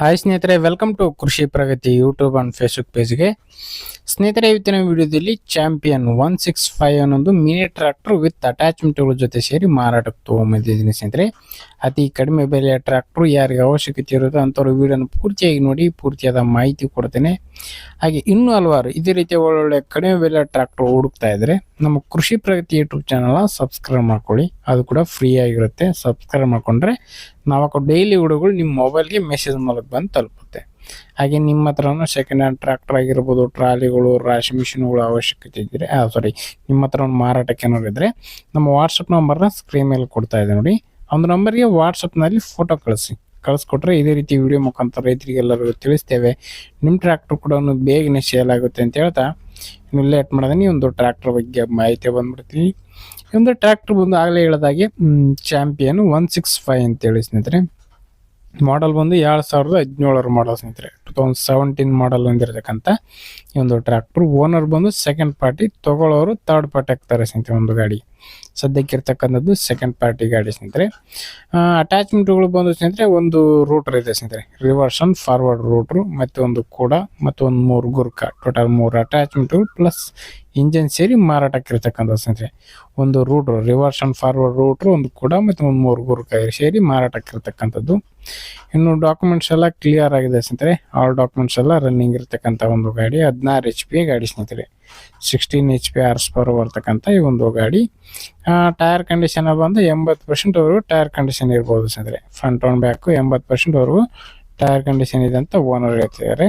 Hi ಸ್ನೇಹಿತರೆ welcome to Krishi Pragati YouTube and Facebook ಪೇಜ್ಗೆ ಸ್ನೇಹಿತರೆ, ಇವತ್ತಿನ ವಿಡಿಯೋದಲ್ಲಿ ಚಾಂಪಿಯನ್ ಒನ್ ಸಿಕ್ಸ್ ಫೈವ್ ಅನ್ನೊಂದು ಮಿನಿ ಟ್ರ್ಯಾಕ್ಟರ್ ವಿತ್ ಅಟ್ಯಾಚ್ಮೆಂಟ್ಗಳ ಜೊತೆ ಸೇರಿ ಮಾರಾಟಕ್ಕೆ ತೊಗೊಂಬಂದಿದ್ದೀನಿ ಸ್ನೇಹಿತರೆ. ಅತಿ ಕಡಿಮೆ ಬೆಲೆಯ ಟ್ರ್ಯಾಕ್ಟ್ರು ಯಾರಿಗೆ ಅವಶ್ಯಕತೆ ಇರುತ್ತೋ ಅಂಥವ್ರು ವಿಡಿಯೋನ ಪೂರ್ತಿಯಾಗಿ ನೋಡಿ, ಪೂರ್ತಿಯಾದ ಮಾಹಿತಿ ಕೊಡ್ತೇನೆ. ಹಾಗೆ ಇನ್ನೂ ಹಲವಾರು ಇದೇ ರೀತಿಯ ಒಳ್ಳೊಳ್ಳೆ ಕಡಿಮೆ ಬೆಲೆಯ ಟ್ರ್ಯಾಕ್ಟರ್ ಹುಡುಕ್ತಾ ಇದ್ದರೆ ನಮ್ಮ ಕೃಷಿ ಪ್ರಗತಿ ಯೂಟ್ಯೂಬ್ ಚಾನಲ್ನ ಸಬ್ಸ್ಕ್ರೈಬ್ ಮಾಡ್ಕೊಳ್ಳಿ. ಅದು ಕೂಡ ಫ್ರೀ ಆಗಿರುತ್ತೆ. ಸಬ್ಸ್ಕ್ರೈಬ್ ಮಾಡ್ಕೊಂಡ್ರೆ ನಾವು ಡೈಲಿ ವಿಡಿಯೋಗಳು ನಿಮ್ಮ ಮೊಬೈಲ್ಗೆ ಮೆಸೇಜ್ ಮೂಲಕ ಬಂದು ತಲುಪುತ್ತೆ. ಹಾಗೆ ನಿಮ್ಮ ಹತ್ರನೂ ಸೆಕೆಂಡ್ ಹ್ಯಾಂಡ್ ಟ್ರ್ಯಾಕ್ಟರ್ ಆಗಿರ್ಬೋದು, ಟ್ರಾಲಿಗಳು ರಾಶಿ ಮಿಷಿನ್ಗಳು ಅವಶ್ಯಕತೆ ಇದ್ದರೆ ಸಾರಿ ನಿಮ್ಮ ಹತ್ರ ಒಂದು ಮಾರಾಟಕ್ಕೆ ಏನಾದ್ರು ನಮ್ಮ ವಾಟ್ಸಪ್ ನಂಬರ್ನ ಸ್ಕ್ರೀನ್ ಮೇಲೆ ಕೊಡ್ತಾ ಇದೆ ನೋಡಿ. ಒಂದು ನಂಬರ್ಗೆ ವಾಟ್ಸಪ್ನಲ್ಲಿ ಫೋಟೋ ಕಳಿಸಿ. ಕಳಿಸ್ಕೊಟ್ರೆ ಇದೇ ರೀತಿ ವಿಡಿಯೋ ಮುಖಾಂತರ ರೈತರಿಗೆಲ್ಲರಿಗೂ ತಿಳಿಸ್ತೇವೆ. ನಿಮ್ಮ ಟ್ರ್ಯಾಕ್ಟರ್ ಕೂಡ ಬೇಗನೆ ಸೇಲ್ ಆಗುತ್ತೆ ಅಂತ ಹೇಳ್ತಾ ಇನ್ನು ಲೇಟ್ ಮಾಡೋದನ್ನ ಈ ಒಂದು ಟ್ರ್ಯಾಕ್ಟರ್ ಬಗ್ಗೆ ಮಾಹಿತಿ ಬಂದ್ಬಿಡ್ತೀನಿ. ಈ ಒಂದು ಟ್ರ್ಯಾಕ್ಟರ್ ಬಂದು ಆಗಲೇ ಹೇಳಿದಾಗೆ ಚಾಂಪಿಯನ್ ಒನ್ ಸಿಕ್ಸ್ ಫೈವ್ ಅಂತೇಳಿ ಸ್ನೇಹಿತರೆ. ಮಾಡಲ್ ಬಂದು ಎರಡು ಸಾವಿರದ ಹದಿನೇಳರ ಮಾಡಲ್ ಸ್ನೇಹಿತರೆ. ಟು ತೌಸಂಡ್ ಸೆವೆಂಟೀನ್ ಮಾಡಲ್ ಹೊಂದಿರತಕ್ಕಂಥ ಈ ಒಂದು ಟ್ರ್ಯಾಕ್ಟರ್ ಓನರ್ ಬಂದು ಸೆಕೆಂಡ್ ಪಾರ್ಟಿ ತಗೊಳ್ಳೋರು ಥರ್ಡ್ ಪಾರ್ಟಿ ಹಾಕ್ತಾರೆ ಸ್ನೇಹಿತರೆ ಒಂದು ಗಾಡಿ. ಸದ್ಯಕ್ಕೆ ಇರ್ತಕ್ಕಂಥದ್ದು ಸೆಕೆಂಡ್ ಪಾರ್ಟಿ ಗಾಡಿ ಸ್ನೇಹಿತರೆ. ಅಟ್ಯಾಚ್ಮೆಂಟ್ಗಳು ಬಂದು ಸ್ನೇಹಿತರೆ ಒಂದು ರೂಟರ್ ಇದೆ ಸ್ನೇಹಿತರೆ. ರಿವರ್ಸ್ ಅಂಡ್ ಫಾರ್ವರ್ಡ್ ರೂಟ್ರು ಮತ್ತು ಒಂದು ಕೂಡ ಮತ್ತು ಒಂದು ಮೂರು ಗುರ್ಕ. ಟೋಟಲ್ ಮೂರು ಅಟ್ಯಾಚ್ಮೆಂಟ್ಗಳು ಪ್ಲಸ್ ಇಂಜನ್ ಸೇರಿ ಮಾರಾಟಕ್ಕೆ ಇರ್ತಕ್ಕಂಥ ಸ್ನೇಹಿತರೆ. ಒಂದು ರೂಟ್ರು ರಿವರ್ಸ್ ಅಂಡ್ ಫಾರ್ವರ್ಡ್ ರೂಟ್ರು ಒಂದು ಕೂಡ ಮತ್ತು ಒಂದು ಮೂರು ಗುರ್ಕ ಸೇರಿ ಮಾರಾಟಕ್ಕೆ ಇರ್ತಕ್ಕಂಥದ್ದು. ಇನ್ನು ಡಾಕ್ಯುಮೆಂಟ್ಸ್ ಎಲ್ಲ ಕ್ಲಿಯರ್ ಆಗಿದೆ ಸ್ನೇಹಿತರೆ. ಆಲ್ ಡಾಕ್ಯುಮೆಂಟ್ಸ್ ಎಲ್ಲ ರನ್ನಿಂಗ್ ಇರತಕ್ಕಂಥ ಒಂದು ಗಾಡಿ, ಹದಿನಾರು ಎಚ್ ಪಿ ಗಾಡಿ ಸ್ನೇಹಿತರೆ. Sixteen H P hours per ಬರ್ತಕ್ಕಂಥ ಈ ಒಂದು ಗಾಡಿ. ಟೈರ್ ಕಂಡೀಷನ್ ಬಂದು ಎಂಬತ್ತು ಪರ್ಸೆಂಟ್ವರೆಗೂ ಟೈರ್ ಕಂಡೀಷನ್ ಇರ್ಬೋದು ಸ್ನೇಹಿತರೆ. ಫ್ರಂಟ್ ಆನ್ ಬ್ಯಾಕು ಎಂಬತ್ತು ಪರ್ಸೆಂಟ್ವರೆಗೂ ಟೈರ್ ಕಂಡೀಷನ್ ಇದೆ ಅಂತ ಓನರ್ ಹೇಳ್ತಿದ್ದಾರೆ.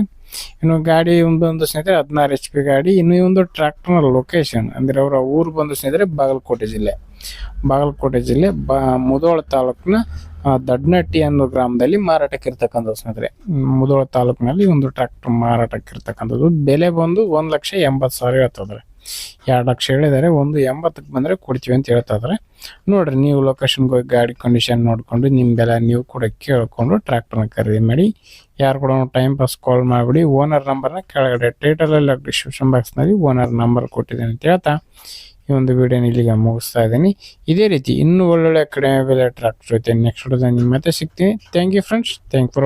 ಇನ್ನು ಗಾಡಿ ಒಂದು ಸ್ನೇಹಿತರೆ, ಹದಿನಾರು ಎಚ್ ಪಿ ಗಾಡಿ, ಇನ್ನು ಒಂದು ಟ್ರ್ಯಾಕ್ಟರ್ನ ಲೊಕೇಶನ್ ಅಂದರೆ ಅವರ ಊರು ಬಂದು ಸ್ನೇಹಿತರೆ ಬಾಗಲಕೋಟೆ ಜಿಲ್ಲೆ. ಬಾಗಲಕೋಟೆ ಜಿಲ್ಲೆ ಬ, ಮುದೋಳ ತಾಲೂಕಿನ ದಡ್ನಟ್ಟಿ ಅನ್ನೋ ಗ್ರಾಮದಲ್ಲಿ ಮಾರಾಟಕ್ಕೆ ಇರ್ತಕ್ಕಂಥದ್ದು ಸ್ನೇಹಿತರೆ ಮುದೋಳ ತಾಲೂಕಿನಲ್ಲಿ ಒಂದು ಟ್ರ್ಯಾಕ್ಟರ್ ಮಾರಾಟಕ್ಕೆ ಇರ್ತಕ್ಕಂಥದ್ದು ಬೆಲೆ ಬಂದು ಒಂದು ಲಕ್ಷ ಎಂಬತ್ತು ಸಾವಿರ ಹೇಳ್ತಿದ್ದಾರೆ ಎರಡು ಲಕ್ಷ ಹೇಳಿದ್ದಾರೆ ಒಂದು ಎಂಬತ್ತಕ್ಕೆ ಬಂದರೆ ಕೊಡ್ತೀವಿ ಅಂತ ಹೇಳ್ತಾ ಇದ್ದಾರೆ ನೋಡ್ರಿ, ನೀವು ಲೊಕೇಶನ್ಗೆ ಹೋಗಿ ಗಾಡಿ ಕಂಡೀಷನ್ ನೋಡಿಕೊಂಡು ನಿಮ್ಮ ಬೆಲೆ ನೀವು ಕೂಡ ಕೇಳಿಕೊಂಡು ಟ್ರ್ಯಾಕ್ಟರ್ನ ಖರೀದಿ ಮಾಡಿ. ಯಾರು ಕೂಡ ಟೈಮ್ ಪಾಸ್ ಕಾಲ್ ಮಾಡಿಬಿಡಿ. ಓನರ್ ನಂಬರ್ನ ಕೆಳಗಡೆ ಟೈಟಲಲ್ಲಿ ಡಿಸ್ಕ್ರಿಪ್ಷನ್ ಬಾಕ್ಸ್ನಲ್ಲಿ ಓನರ್ ನಂಬರ್ ಕೊಟ್ಟಿದ್ದೇನೆ ಅಂತ ಹೇಳ್ತಾ. ಈ ಒಂದು ವಿಡಿಯೋನ ಇಲ್ಲಿಗೆ ಮುಗಿಸ್ತಾ ಇದ್ದೀನಿ. ಇದೇ ರೀತಿ ಇನ್ನೂ ಒಳ್ಳೊಳ್ಳೆ ಕಡಿಮೆ ಬೆಲೆ ಟ್ರ್ಯಾಕ್ಟರ್ ಜೊತೆ ನೆಕ್ಸ್ಟ್ ವಿಡಿಯೋದಲ್ಲಿ ನಿಮ್ಮ ಮತ್ತೆ ಸಿಗ್ತೀನಿ. Thank you friends thank for